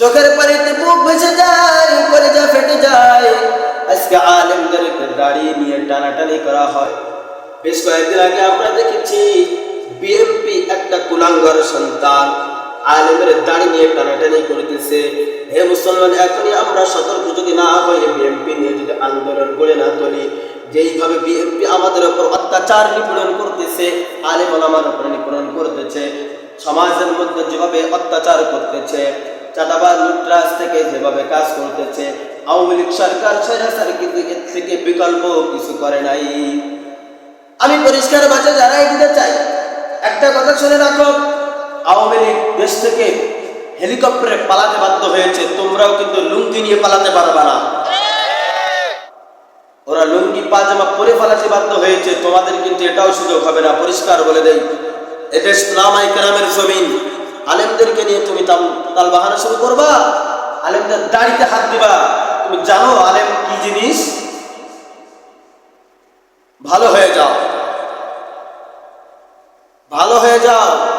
চোখের পানিতে বুক ভেসে যায় উপরে যা ফেটে যায়। আজকে আলেমদেরকে দাঁড়িয়ে নিয়ে টানাটানি করা হয়। বেশ কয়েকদিন আগে আমরা দেখেছি বিএনপি একটা কুলাঙ্গর সন্তান আলেমের দাড়ি নিয়ে টানাটানি করতেছে। হে মুসলমান, এখনই আমরা সতর্ক যদি না হয়ে বিএনপি নিয়ে যদি আন্দোলন করে না তুলি, যেইভাবে বিএনপি আমাদের উপর অত্যাচার নিপীড়ন করতেছে, আলেম আমার উপর নিপীড়ন করতেছে, সমাজের মধ্যে যেভাবে অত্যাচার করতেছে চাঁদাবাদ লুটরাজ থেকে যেভাবে কাজ করতেছে, আওয়ামী লীগ সরকার সরাসরি কিন্তু এর থেকে বিকল্প কিছু করে নাই। আমি পরিষ্কার বাজে জানাই দিতে চাই, একটা কথা শুনে রাখো, আওয়ামী লীগ দেশ থেকে হেলিকপ্টারে পালাতে বাধ্য হয়েছে, তোমরাও কিন্তু লুঙ্গি নিয়ে পালাতে পারবা না। ওরা লুঙ্গি, পাজামা পরে পালাতে বাধ্য হয়েছে, তোমাদের কিন্তু এটাও সুযোগ হবে না, পরিষ্কার বলে দেই। এদেশ নামাই গ্রামের জমিন আলেমদেরকে নিয়ে তুমি তাল বাহানা শুরু করবা। আলেমদের দাড়িতে হাত দিবা। তুমি জানো আলেম কি জিনিস? ভালো হয়ে যাও। ভালো হয়ে যাও।